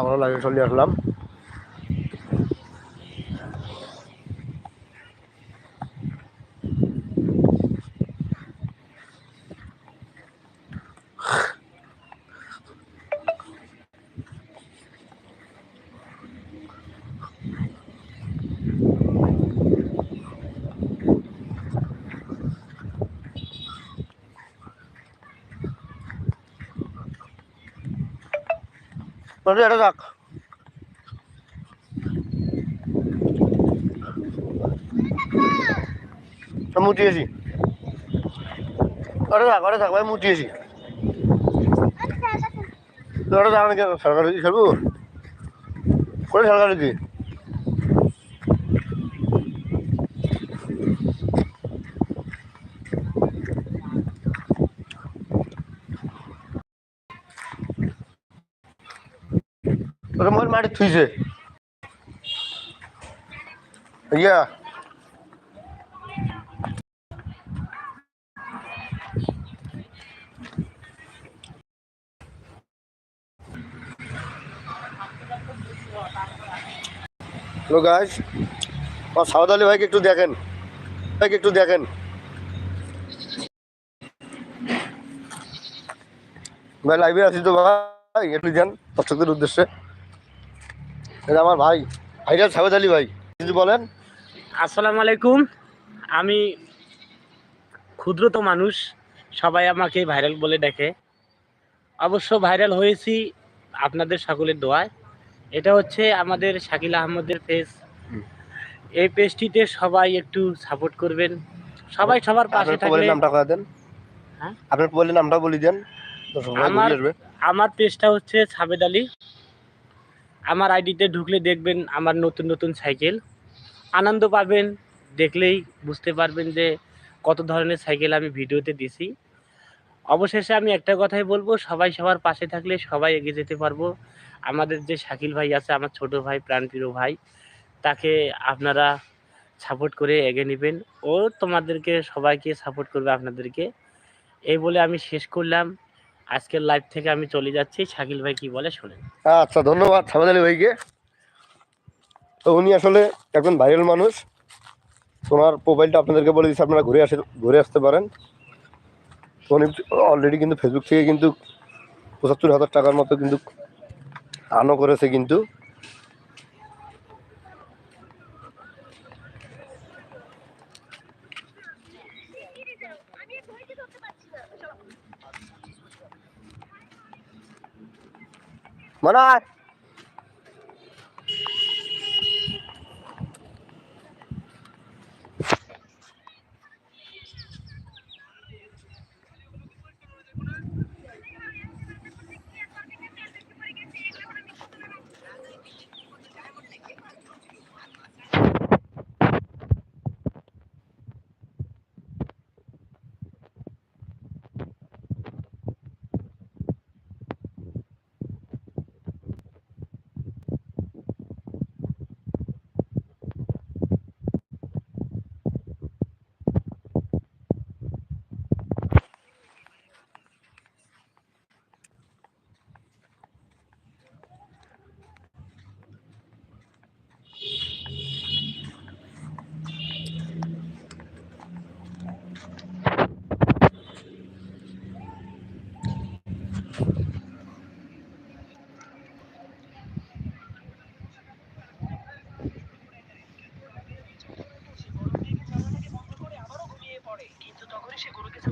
আমরা লাইভে চলে আসলাম বন্ধু এটা রাখ মুটিয়েছি ওটা থাক ওটা থাক ভাই মুটিয়েছি ওটা থাক নাকি সরকারি খেলব? করে সরকারি কি ওটা মোর মাটি থুইছে ইয়া। হ্যালো গাইস আমার সাউদ আলী ভাইকে একটু দেখেন। ভাইকে একটু দেখেন। ভাই লাইভে আছি তো ভাই, একটু যান, দর্শকদের উদ্দেশ্যে। এটা আমার ভাই ভাইরা সাবেদ আলী ভাই। কিছু বলেন। আসসালামু আলাইকুম। আমি ক্ষুদ্রত মানুষ সবাই আমাকে ভাইরাল বলে দেখে অবশ্য ভাইরাল হয়েছি আপনাদের সকলের দোয়ায়। এটা হচ্ছে আমাদের শাকিল আহমদের পেজ এই পেজটিতে সবাই একটু সাপোর্ট করবেন। সবাই সবার পাশে থাকলে নামটা কথা দেন। হ্যাঁ? আপনার মোবাইলের নামটা বলে দেন। আমার- আমার পেজটা হচ্ছে সাবেদ আলী। আমার আইডিতে ঢুকলে দেখবেন আমার নতুন নতুন সাইকেল আনন্দ পাবেন, দেখলেই বুঝতে পারবেন যে কত ধরনের সাইকেল আমি ভিডিওতে দিছি। অবশেষে আমি একটা কথাই বলব, সবাই সবার পাশে থাকলে সবাই এগিয়ে যেতে পারব। আমাদের যে শাকিল ভাই আছে, আমার ছোট ভাই, প্রাণপ্রিয় ভাই, তাকে আপনারা সাপোর্ট করে এগিয়ে নেবেন। ও তোমাদেরকে, সবাইকে সাপোর্ট করবে আপনাদেরকে। এই বলে আমি শেষ করলাম। আজকের লাইভ থেকে আমি চলে যাচ্ছি। শাকিল ভাই কি বলে শোনেন। আচ্ছা ধন্যবাদ সামাদ আলী ভাইকে। তো উনি আসলে একজন ভাইরাল মানুষ। ওনার প্রোফাইলটা আপনাদেরকে বলে দিচ্ছি, আপনারা ঘুরে আসে, ঘুরে আসতে পারেন। উনি অলরেডি কিন্তু ফেসবুক থেকে কিন্তু পঁচাত্তর হাজার টাকার মতো কিন্তু আনও করেছে কিন্তু। mano ah, সে কোনো কিছু